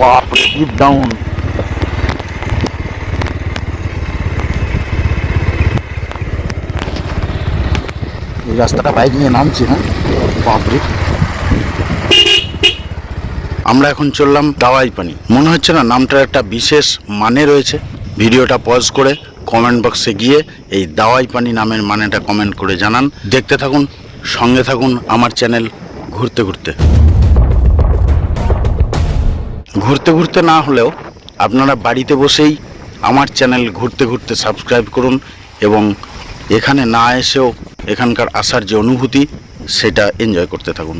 বাপরে deep down এই রাস্তাটা বাইক নিয়ে নামছি না বাপরে। আমরা এখন চললাম দাওয়াই পানি মনে হচ্ছে না নামটার একটা বিশেষ মানে রয়েছে। ভিডিওটা পজ করে কমেন্ট বক্সে গিয়ে এই দাওয়াই পানি নামের মানেটা কমেন্ট করে জানান। দেখতে থাকুন, সঙ্গে থাকুন আমার চ্যানেল ঘুরতে ঘুরতে। ঘুরতে ঘুরতে না হলেও আপনারা বাড়িতে বসেই আমার চ্যানেল ঘুরতে ঘুরতে সাবস্ক্রাইব করুন এবং এখানে না এসেও এখানকার আসার যে অনুভূতি, সেটা এনজয় করতে থাকুন।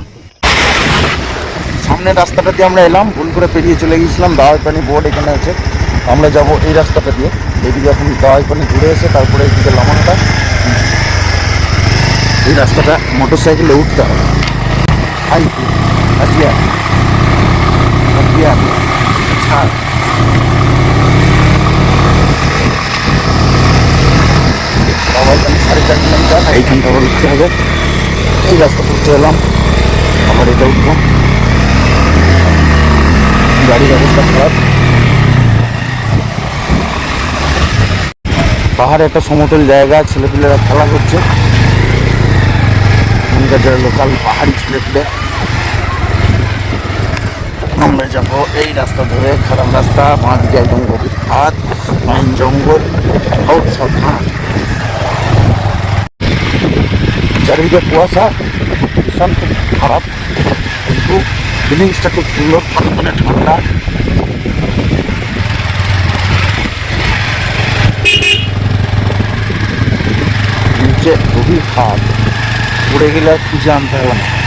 সামনের রাস্তাটা দিয়ে আমরা এলাম, ভুল করে পেরিয়ে চলে গিয়েছিলাম দাওয়াই পানি বোর্ড এখানে আছে। আমরা যাব এই রাস্তাটা দিয়ে। এদিকে এখন দাওয়াই পানি ঘুরে এসে তারপরে এইদিকে লামানটা। এই রাস্তাটা মোটর সাইকেলে উঠতে হবে। হাই আসিয়া আসিয়া ছাড় সাড়ে চার কিলোমিটার এইখানটা আবার উঠতে হবে এই রাস্তা উঠতে এলাম আবার এটা উঠবো গাড়ির অবস্থা খারাপ পাহাড়ে একটা সমতল জায়গা, ছেলেপিলেরা খেলা করছে। এখানকার যারা লোকাল পাহাড়ি ছেলেপিলে আমরা যাব এই রাস্তা ধরে, খারাপ রাস্তা বাঁ দিকে একদম গভীর হাত বন জঙ্গল বহুত সাবধান চারিদিকে কুয়াশা ভীষণ খুব খারাপ, কিন্তু ফিলিংসটা খুব সুন্দর মানে ঠান্ডা। নিচে গভীর হাত উড়ে গেলে খুঁজে আনতে হবে না।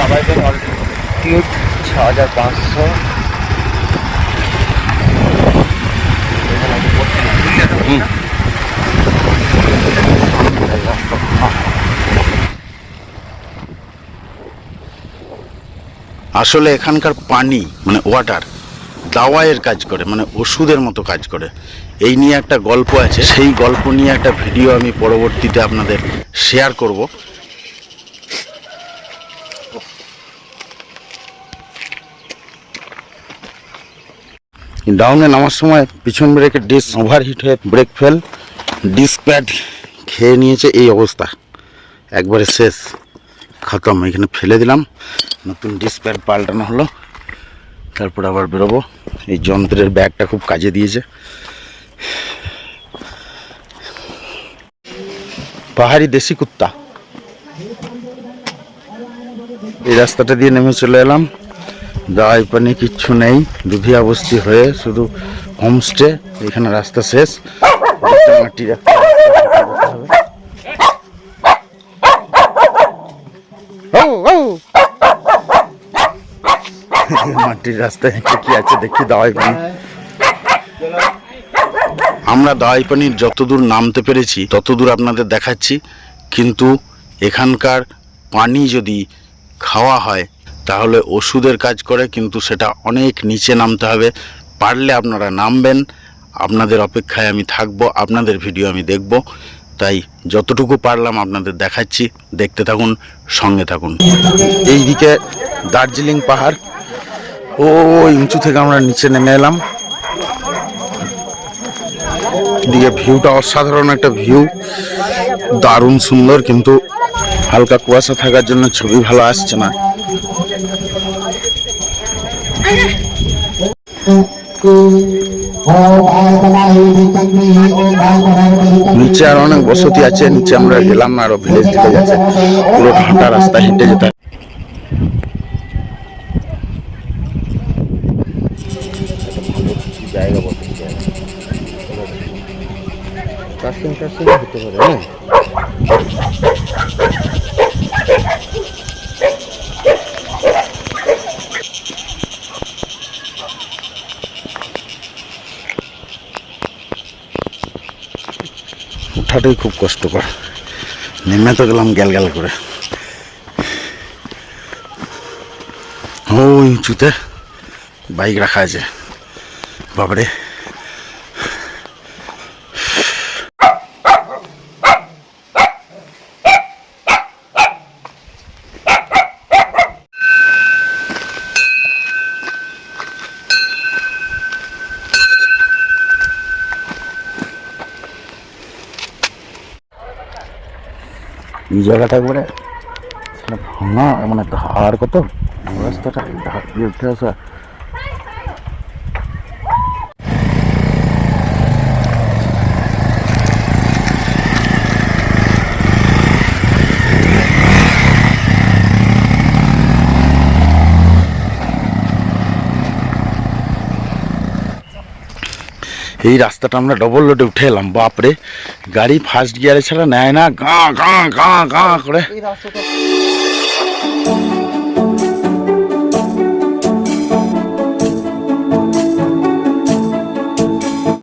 দাবাইবেন ছ হাজার পাঁচশো। আসলে এখানকার পানি মানে ওয়াটার দাওয়ায়ের কাজ করে মানে ওষুধের মতো কাজ করে। এই নিয়ে একটা গল্প আছে, সেই গল্প নিয়ে একটা ভিডিও আমি পরবর্তীতে আপনাদের শেয়ার করব। ডাউনে নামার সময় পিছন ব্রেকের ডিস ওভারহিট হয়ে ব্রেক ফেল ডিস্ক প্যাড খেয়ে নিয়েছে এই অবস্থা। একবারে শেষ। খতম, এখানে ফেলে দিলাম। নতুন ডিসপ্যাড পাল্টানো হলো। তারপর আবার বেরোবো। এই যন্ত্রের ব্যাগটা খুব কাজে দিয়েছে। পাহাড়ি দেশি কুত্তা। এই রাস্তাটা দিয়ে নেমে চলে এলাম। দাওয়াই পানি কিচ্ছু নেই। দুধিয়া বস্তি হয়ে শুধু হোমস্টে এখানে রাস্তা শেষ। মাটি রাস্তা হবে ও ও মাটির রাস্তায় হেঁটে কি আছে দেখি, দাওয়াই পানি। আমরা দাওয়াই পানির যতদূর নামতে পেরেছি, ততদূর আপনাদের দেখাচ্ছি। কিন্তু এখানকার পানি যদি খাওয়া হয় তাহলে ওষুধের কাজ করে, কিন্তু সেটা অনেক নিচে নামতে হবে। পারলে আপনারা নামবেন। আপনাদের অপেক্ষায় আমি থাকব, আপনাদের ভিডিও আমি দেখব। তাই যতটুকু পারলাম আপনাদের দেখাচ্ছি। দেখতে থাকুন, সঙ্গে থাকুন। এইদিকে দার্জিলিং পাহাড়। ও উঁচু থেকে আমরা নিচে নেমে এলাম। দিকে ভিউটা অসাধারণ একটা ভিউ। দারুণ সুন্দর, কিন্তু হালকা কুয়াশা থাকার জন্য ছবি ভালো আসছে না। নিচে আর অনেক বসতি আছে, নিচে আমরা গেলাম না, আরও ভিলেজ দিকে যাচ্ছে। পুরো হাঁটা রাস্তা হেঁটে যেতে। জায়গা কাস্টিং হতে পারে হ্যাঁ। ওঠাটাই খুব কষ্টকর। নেমে তো গেলাম গ্যাল গ্যাল করে। ওই উঁচুতে বাইক রাখা আছে। বাবারে এই জায়গাটা একবারে ভাঙা মানে ধার কত? রাস্তাটা ধার দিয়ে উঠে আসা। এই রাস্তাটা আমরা ডবল রোডে উঠে এলাম, বাপরে। গাড়ি ফার্স্ট গিয়ারে ছাড়া নেয় না, গা গা গা গা করে।